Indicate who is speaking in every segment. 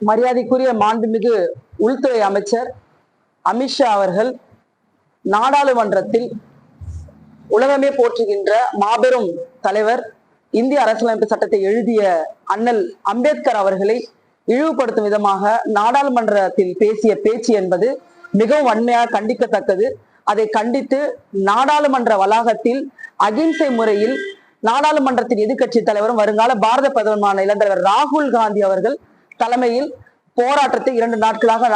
Speaker 1: மரியாதைக்குரிய மாண்புமிகு உள்துறை அமைச்சர் அமித்ஷா அவர்கள் நாடாளுமன்றத்தில் உலகமே போற்றுகின்ற மாபெரும் தலைவர் இந்திய அரசியலமைப்பு சட்டத்தை எழுதிய அண்ணல் அம்பேத்கர் அவர்களை இழிவுபடுத்தும் விதமாக நாடாளுமன்றத்தில் பேசிய பேச்சு என்பது மிகவும் வன்மையாக கண்டிக்கத்தக்கது. அதை கண்டித்து நாடாளுமன்ற வளாகத்தில் அகிம்சை முறையில் நாடாளுமன்றத்தின் எதிர்கட்சி தலைவரும் வருங்கால பாரத பிரதமரான இளந்தலைவர் ராகுல் காந்தி அவர்கள் தலைமையில் போராட்டத்தை இரண்டு நாட்களாக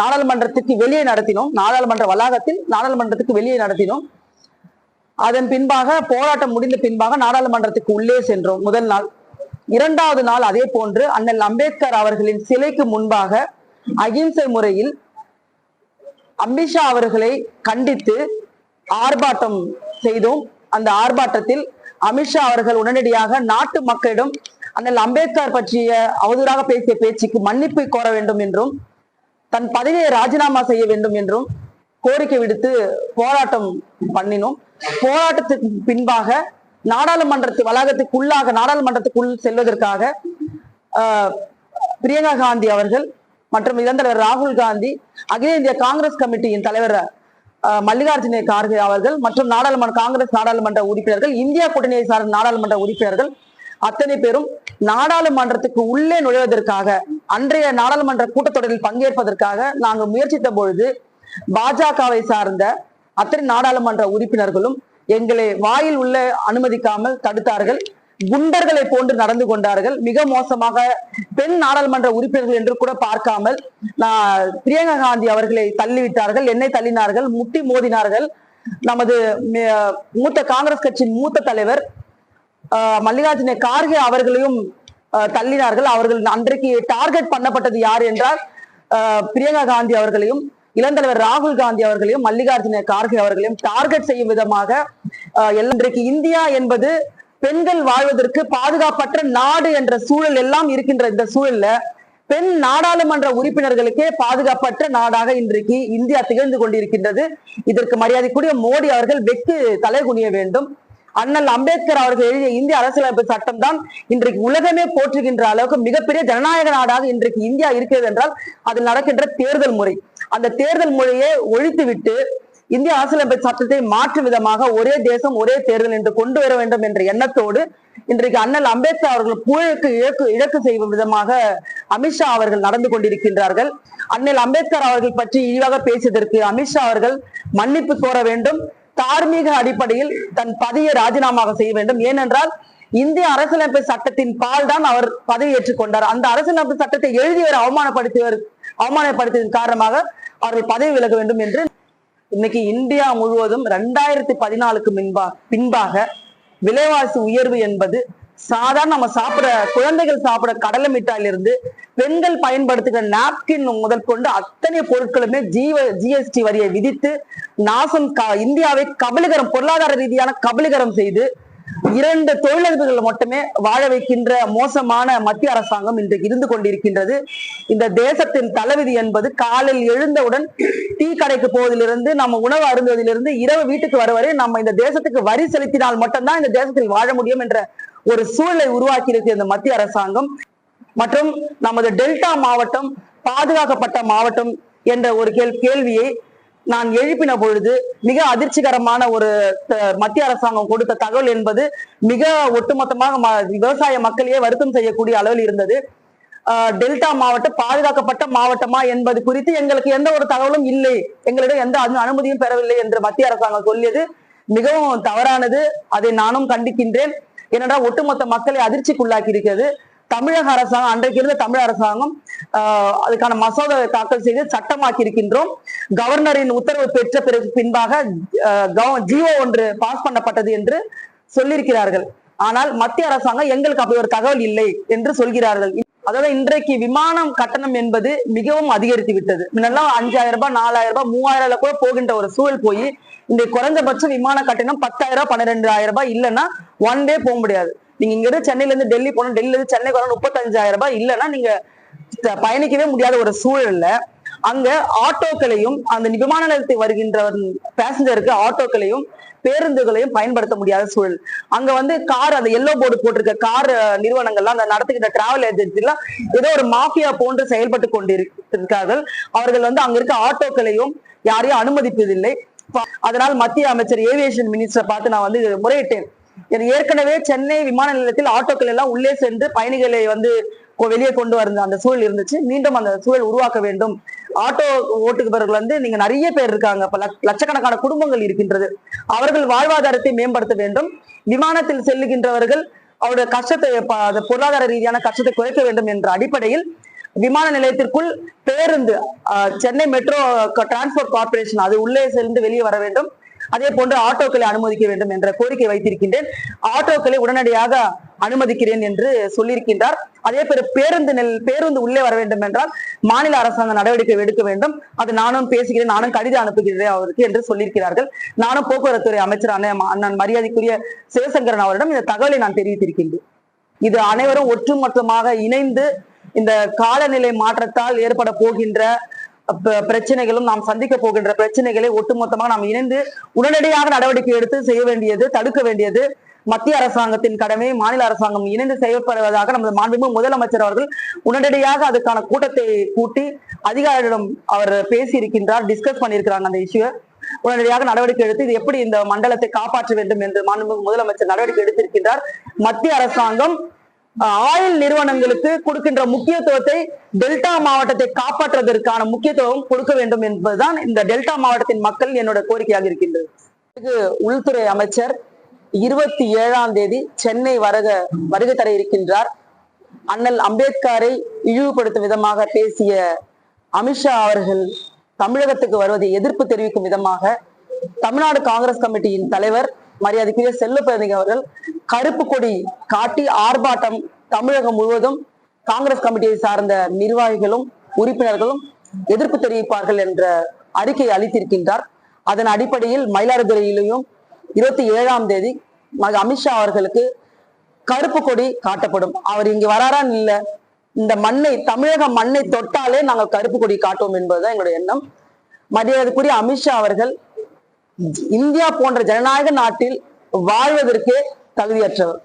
Speaker 1: நாடாளுமன்றத்துக்கு வெளியே நடத்தினோம். நாடாளுமன்ற வளாகத்தில் நாடாளுமன்றத்துக்கு வெளியே நடத்தினோம். அதன் பின்பாக போராட்டம் முடிந்த பின்பாக நாடாளுமன்றத்துக்கு உள்ளே சென்றோம். முதல் நாள். இரண்டாவது நாள் அதே போன்று அண்ணல் அம்பேத்கர் அவர்களின் சிலைக்கு முன்பாக அகிம்சை முறையில் அமித்ஷா அவர்களை கண்டித்து ஆர்ப்பாட்டம் செய்தோம். அந்த ஆர்ப்பாட்டத்தில் அமித்ஷா அவர்கள் உடனடியாக நாட்டு மக்களிடம் அண்ணல் அம்பேத்கர் பற்றிய அவதூறாக பேசிய பேச்சுக்கு மன்னிப்பு கோர வேண்டும் என்றும் தன் பதவியை ராஜினாமா செய்ய வேண்டும் என்றும் கோரிக்கை விடுத்து போராட்டம் பண்ணினோம். போராட்டத்துக்கு பின்பாக நாடாளுமன்றத்து வளாகத்துக்குள்ளாக நாடாளுமன்றத்துக்குள் செல்வதற்காக பிரியங்கா காந்தி அவர்கள் மற்றும் இளந்தலைவர் ராகுல் காந்தி அகில இந்திய காங்கிரஸ் கமிட்டியின் தலைவர் மல்லிகார்ஜுன கார்கே அவர்கள் மற்றும் நாடாளுமன்ற காங்கிரஸ் நாடாளுமன்ற உறுப்பினர்கள் இந்தியா கூட்டணியை சார்ந்த நாடாளுமன்ற உறுப்பினர்கள் அத்தனை பேரும் நாடாளுமன்றத்துக்கு உள்ளே நுழைவதற்காக அன்றைய நாடாளுமன்ற கூட்டத்தொடரில் பங்கேற்பதற்காக நாங்கள் முயற்சித்த பொழுது பாஜகவை சார்ந்த அத்தனை நாடாளுமன்ற உறுப்பினர்களும் எங்களை வாயில் உள்ள அனுமதிக்காமல் தடுத்தார்கள். குண்டர்களை போன்று நடந்து கொண்டார்கள். மிக மோசமாக பெண் நாடாளுமன்ற உறுப்பினர்கள் என்று கூட பார்க்காமல் நான் பிரியங்கா காந்தி அவர்களை தள்ளிவிட்டார்கள் என்னை தள்ளினார்கள் முட்டி மோதினார்கள். நமது மூத்த காங்கிரஸ் கட்சியின் மூத்த தலைவர் மல்லிகார்ஜுன கார்கே அவர்களையும் தள்ளினார்கள். அவர்கள் அன்றைக்கு டார்கெட் பண்ணப்பட்டது யார் என்றால் பிரியங்கா காந்தி அவர்களையும் இளந்தலைவர் ராகுல் காந்தி அவர்களையும் மல்லிகார்ஜுன கார்கே அவர்களையும் டார்கெட் செய்யும் விதமாக இன்றைக்கு இந்தியா என்பது பெண்கள் வாழ்வதற்கு பாதுகாப்பற்ற நாடு என்ற சூழல் எல்லாம் இருக்கின்ற இந்த சூழல்ல பெண் நாடாளுமன்ற உறுப்பினர்களுக்கே பாதுகாப்பற்ற நாடாக இன்றைக்கு இந்தியா திகழ்ந்து கொண்டிருக்கின்றது. இதற்கு மரியாதைக்குரிய மோடி அவர்கள் வெட்டு தலை குனிய வேண்டும். அண்ணல் அம்பேத்கர் அவர்கள் எழுதிய இந்திய அரசியலமைப்பு சட்டம் தான் இன்றைக்கு உலகமே போற்றுகின்ற அளவுக்கு மிகப்பெரிய ஜனநாயக நாடாக இன்றைக்கு இந்தியா இருக்கிறது என்றால் அதில் நடக்கின்ற தேர்தல் முறை. அந்த தேர்தல் முறையை ஒழித்துவிட்டு இந்திய அரசியலமைப்பு சட்டத்தை மாற்றும் விதமாக ஒரே தேசம் ஒரே தேர்தல் என்று கொண்டு வர வேண்டும் என்ற எண்ணத்தோடு இன்றைக்கு அண்ணல் அம்பேத்கர் அவர்கள் புகழுக்கு இழக்கு இழக்கு செய்யும் விதமாக அமித்ஷா அவர்கள் நடந்து கொண்டிருக்கின்றார்கள். அண்ணல் அம்பேத்கர் அவர்கள் பற்றி இழிவாக பேசியதற்கு அமித்ஷா அவர்கள் மன்னிப்பு கோர வேண்டும். தார்மீக அடிப்படையில் தன் பதவியை ராஜினாமா செய்ய வேண்டும். ஏனென்றால் இந்திய அரசியலமைப்பு சட்டத்தின் பால் தான் அவர் பதவி ஏற்றுக்கொண்டார் அந்த அரசியலமைப்பு சட்டத்தை எழுதியவர் அவமானப்படுத்தியவர் அவமானப்படுத்தியதன் காரணமாக அவர்கள் பதவி விலக வேண்டும் என்று இன்னைக்கு இந்தியா முழுவதும் ரெண்டாயிரத்தி பதினாலுக்கு பின்பா பின்பாக விலைவாசி உயர்வு என்பது சாதாரண நம்ம சாப்பிட குழந்தைகள் சாப்பிட கடலை மிட்டாயில இருந்து பெண்கள் பயன்படுத்துகிற நாப்கின் முதல் கொண்டு அத்தனை பொருட்களுமே ஜீவ ஜிஎஸ்டி வரியை விதித்து நாசம் இந்தியாவை கபலீகரம் பொருளாதார ரீதியான கபலீகரம் செய்து இரண்டு தொழிலதிபர்கள் மட்டுமே வாழ வைக்கின்ற மோசமான மத்திய அரசாங்கம் இன்றைக்கு இருந்து கொண்டிருக்கின்றது. இந்த தேசத்தின் தலைவிதி என்பது காலில் எழுந்தவுடன் டீ கடைக்கு போவதிலிருந்து நம்ம உணவு அருந்துவதிலிருந்து இரவு வீட்டுக்கு வருவரை நம்ம இந்த தேசத்துக்கு வரி செலுத்தினால் மட்டும்தான் இந்த தேசத்தில் வாழ முடியும் என்ற ஒரு சூழலை உருவாக்கி இந்த மத்திய அரசாங்கம். மற்றும் நமது டெல்டா மாவட்டம் பாதுகாக்கப்பட்ட மாவட்டம் என்ற ஒரு கேள் கேள்வியை நான் எழுப்பின பொழுது மிக அதிர்ச்சிகரமான ஒரு மத்திய அரசாங்கம் கொடுத்த தகவல் என்பது மிக ஒட்டுமொத்தமாக விவசாய மக்களையே வருத்தம் செய்யக்கூடிய அளவில் இருந்தது. ஆஹ் டெல்டா மாவட்டம் பாதுகாக்கப்பட்ட மாவட்டமா என்பது குறித்து எங்களுக்கு எந்த ஒரு தகவலும் இல்லை. எங்களிடம் எந்த அனு- அனுமதியும் பெறவில்லை என்று மத்திய அரசாங்கம் சொல்லியது. மிகவும் தவறானது. அதை நானும் கண்டிக்கின்றேன். ஏனென்றால் ஒட்டுமொத்த மக்களை அதிர்ச்சிக்குள்ளாக்கி இருக்கிறது தமிழக அரசாங்கம் அன்றைக்கு இருந்த தமிழக அரசாங்கம் அதுக்கான மசோதாவை தாக்கல் செய்து சட்டமாக்கி இருக்கின்றோம் கவர்னரின் உத்தரவு பெற்ற பிறகு பின்பாக ஜியோ ஒன்று பாஸ் பண்ணப்பட்டது என்று சொல்லியிருக்கிறார்கள். ஆனால் மத்திய அரசாங்கம் எங்களுக்கு அப்படி ஒரு தகவல் இல்லை என்று சொல்கிறார்கள். அதாவது இன்றைக்கு விமானம் கட்டணம் என்பது மிகவும் அதிகரித்து விட்டது முன்னெல்லாம் அஞ்சாயிரம் ரூபாய் நாலாயிரம் ரூபாய் மூவாயிரம் ரூபாய் கூட போகின்ற ஒரு சூழல் போய் இந்த குறைந்தபட்ச விமான கட்டணம் பத்தாயிரம் ரூபாய் பன்னிரெண்டாயிரம் ரூபாய் இல்லைன்னா ஒன் டே போக முடியாது. நீங்க இங்க இருந்து சென்னையில இருந்து டெல்லி போகணும் டெல்லியில இருந்து சென்னை வரணும் முப்பத்தஞ்சாயிரம் ரூபாய் இல்லைன்னா நீங்க பயணிக்கவே முடியாத ஒரு சூழல்ல அங்க ஆட்டோக்களையும் அந்த விமான நிலையத்தை வருகின்ற பேசஞ்சருக்கு ஆட்டோக்களையும் பேருந்துகளையும் பயன்படுத்த முடியாத சூழல். அங்க வந்து கார் அந்த எல்லோ போர்டு போட்டிருக்க கார் நிறுவனங்கள்லாம் அந்த நடத்துகின்ற டிராவல் ஏஜென்சிலாம் ஏதோ ஒரு மாஃபியா போன்று செயல்பட்டு கொண்டிருக்கிறார்கள். அவர்கள் வந்து அங்க இருக்க ஆட்டோக்களையும் யாரையும் அனுமதிப்பதில்லை. அதனால் மத்திய அமைச்சர் ஏவியேஷன் மினிஸ்டரை பார்த்து நான் வந்து முறையிட்டேன். ஏற்கனவே சென்னை விமான நிலையத்தில் ஆட்டோக்கள் எல்லாம் உள்ளே சென்று பயணிகளை வந்து வெளியே கொண்டு வந்த அந்த சூழல் இருந்துச்சு. மீண்டும் அந்த சூழல் உருவாக்க வேண்டும். ஆட்டோ ஓட்டுபவர்கள் வந்து நீங்க நிறைய பேர் இருக்காங்க. இப்ப லட்சக்கணக்கான குடும்பங்கள் இருக்கின்றது. அவர்கள் வாழ்வாதாரத்தை மேம்படுத்த வேண்டும். விமானத்தில் செல்லுகின்றவர்கள் அவருடைய கஷ்டத்தை பொருளாதார ரீதியான கஷ்டத்தை குறைக்க வேண்டும் என்ற அடிப்படையில் விமான நிலையத்திற்குள் பேருந்து சென்னை மெட்ரோ டிரான்ஸ்போர்ட் கார்பரேஷன் அது உள்ளே சென்று வெளியே வர வேண்டும். அதே போன்று ஆட்டோக்களை அனுமதிக்க வேண்டும் என்ற கோரிக்கை வைத்திருக்கின்றேன். ஆட்டோக்களை உடனடியாக அனுமதிக்கிறேன் என்று சொல்லியிருக்கின்றார். அதே போல பேருந்து நெல் பேருந்து உள்ளே வர வேண்டும் என்றால் மாநில அரசாங்கம் நடவடிக்கை எடுக்க வேண்டும். அது நானும் பேசுகிறேன் நானும் கடிதம் அனுப்புகிறேன் அவருக்கு என்று சொல்லியிருக்கிறார்கள். நானும் போக்குவரத்துறை அமைச்சரான அண்ணன் மரியாதைக்குரிய சிவசங்கரன் அவரிடம் இந்த தகவலை நான் தெரிவித்திருக்கின்றேன். இது அனைவரும் ஒற்றுமொத்தமாக இணைந்து இந்த காலநிலை மாற்றத்தால் ஏற்பட போகின்ற பிரச்சனைகளும் நாம் சந்திக்க போகின்ற பிரச்சனைகளை ஒட்டுமொத்தமாக நாம் இணைந்து உடனடியாக நடவடிக்கை எடுத்து செய்ய வேண்டியது தடுக்க வேண்டியது. மத்திய அரசாங்கத்தின் கடமை மாநில அரசாங்கம் இணைந்து செயல்படுவதாக நமது மாண்புமிகு முதலமைச்சர் அவர்கள் உடனடியாக அதுக்கான கூட்டத்தை கூட்டி அதிகாரிகளிடம் அவர் பேசியிருக்கின்றார் டிஸ்கஸ் பண்ணியிருக்கிறாங்க அந்த இஷ்யூ உடனடியாக நடவடிக்கை எடுத்து இது எப்படி இந்த மண்டலத்தை காப்பாற்ற வேண்டும் என்று மாண்புமிகு முதலமைச்சர் நடவடிக்கை எடுத்திருக்கின்றார். மத்திய அரசாங்கம் ஆயில் நிறுவனங்களுக்கு கொடுக்கின்ற முக்கியத்துவத்தை டெல்டா மாவட்டத்தை காப்பாற்றுவதற்கான முக்கியத்துவம் கொடுக்க வேண்டும் என்பதுதான் இந்த டெல்டா மாவட்டத்தின் மக்கள் என்னோட கோரிக்கையாக இருக்கின்றது. உள்துறை அமைச்சர் இருபத்தி ஏழாம் தேதி சென்னை வருக வருகை தர இருக்கின்றார். அண்ணல் அம்பேத்கரை இழிவுபடுத்தும் விதமாக பேசிய அமித்ஷா அவர்கள் தமிழகத்துக்கு வருவதை எதிர்ப்பு தெரிவிக்கும் விதமாக தமிழ்நாடு காங்கிரஸ் கமிட்டியின் தலைவர் மரியாதைக்குரிய செல்வப்பிரதிக அவர்கள் கருப்பு கொடி காட்டி ஆர்ப்பாட்டம் தமிழகம் முழுவதும் காங்கிரஸ் கமிட்டியை சார்ந்த நிர்வாகிகளும் உறுப்பினர்களும் எதிர்ப்பு தெரிவிப்பார்கள் என்ற அறிக்கை அளித்திருக்கின்றார். அதன் அடிப்படையில் மயிலாடுதுறையிலையும் இருபத்தி ஏழாம் தேதி அமித்ஷா அவர்களுக்கு கருப்பு கொடி காட்டப்படும். அவர் இங்கு வராரான் இல்ல. இந்த மண்ணை தமிழக மண்ணை தொட்டாலே நாங்கள் கருப்பு கொடி காட்டுவோம் என்பதுதான் எங்களுடைய எண்ணம். மரியாதைக்குரிய அமித்ஷா அவர்கள் இந்தியா போன்ற ஜனநாயக நாட்டில் வாழ்வதற்கே தகுதியற்றவர்.